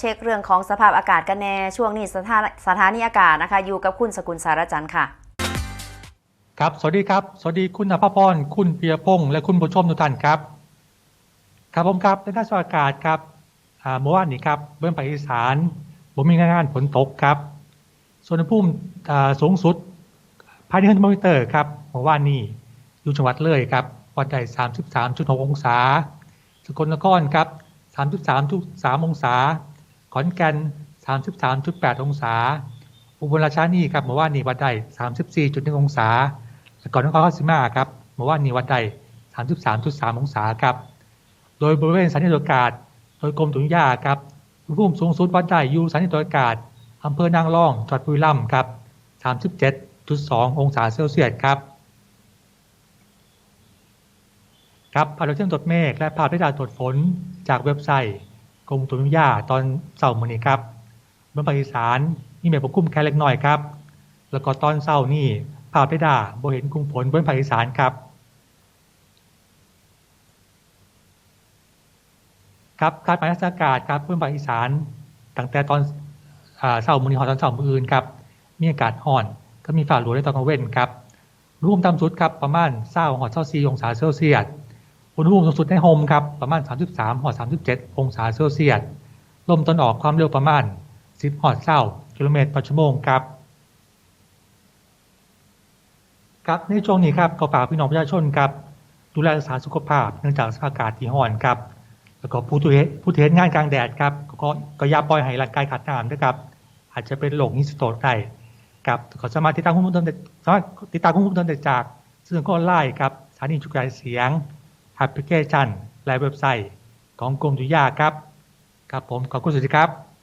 เช็คเรื่องของสภาพอากาศกันแน่ ช่วงนี้สถานสถานีอากาศนะคะ อยู่กับคุณสกุลสารจันทร์ค่ะ ครับ สวัสดีครับ สวัสดีคุณอภพรคุณเปียพงษ์และคุณผู้ชมทุกท่านครับ ครับผมครับในด้านสภาพอากาศครับอ่าเมื่อวานนี้ครับเบื้องภาคอีสานผมมีงานฝนตกครับ ส่วนภูมิสูงสุดภายในเฮอร์โมมิเตอร์ครับเมื่อวานนี้อยู่จังหวัดเลยครับวัดได้33.6องศา สกลนครครับ33.3องศา ขอนแก่น 33.8 องศา อุบลราชธานีครับเมื่อวานีวัดได้34.1 องศาและก่อนนครราชสีมาครับเมื่อวานีวัดได้33.3 องศาครับ โดยบริเวณสถานีตรวจอากาศ โดยกรมตุลยาครับอุณหภูมิสูงสุดวัดได้อยู่สถานีตรวจอากาศอำเภอนางรองจังหวัดบุรีรัมย์ครับ 37.2 องศาเซลเซียสครับครับภาพดาวเทียมตรวจเมฆและภาพดาวตรวจฝนจากเว็บไซต์ กรมตุนิยมวิทยาตอนเสาร์มื้อนี้ครับเมืองภาคอีสานมีเมฆปกคลุมแค่เล็กน้อยครับ แล้วก็ตอนเช้านี่ภาพได้ดาบ่เห็นกลุ่มฝนบนภาคอีสานครับ ครับคาดหมายอากาศครับเพื่อนภาคอีสานตั้งแต่ตอนอ่าเช้ามื้อนี้ฮอดตอนเช้ามื้ออื่นครับมีอากาศร้อนก็มีฝ่าหลวงในตอนกลางเว้นครับอุณหภูมิต่ำสุดครับประมาณ20ฮอด24องศาเซลเซียส อุณหภูมิสูงสุดในโฮมครับประมาณ 33หอด37 องศาเซลเซียส ลมตอนออกความเร็วประมาณ 10หอดเศร้ากิโลเมตรต่อชั่วโมงครับ ครับในช่วงนี้ครับก็ฝากพี่น้องประชาชนครับดูแลรักษาสุขภาพเนื่องจากสภาพอากาศที่ร้อนครับ แล้วก็ผู้ที่เผู้ที่เฮ็ดงานกลางแดดครับก็ก็ยาปล่อยให้ร่างกายขาดน้ำนะครับ อาจจะเป็นโรคฮิสโตรได้ครับก็สามารถติดตามข้อมูลเติมได้สามารถติดตามข้อมูลเติมได้จากสื่อสังคมออนไลน์ครับสถานีจุกรายเสียง แอปพลิเคชัน และเว็บไซต์ของกรมดุยาครับ ครับผมขอบคุณสุดที่ครับ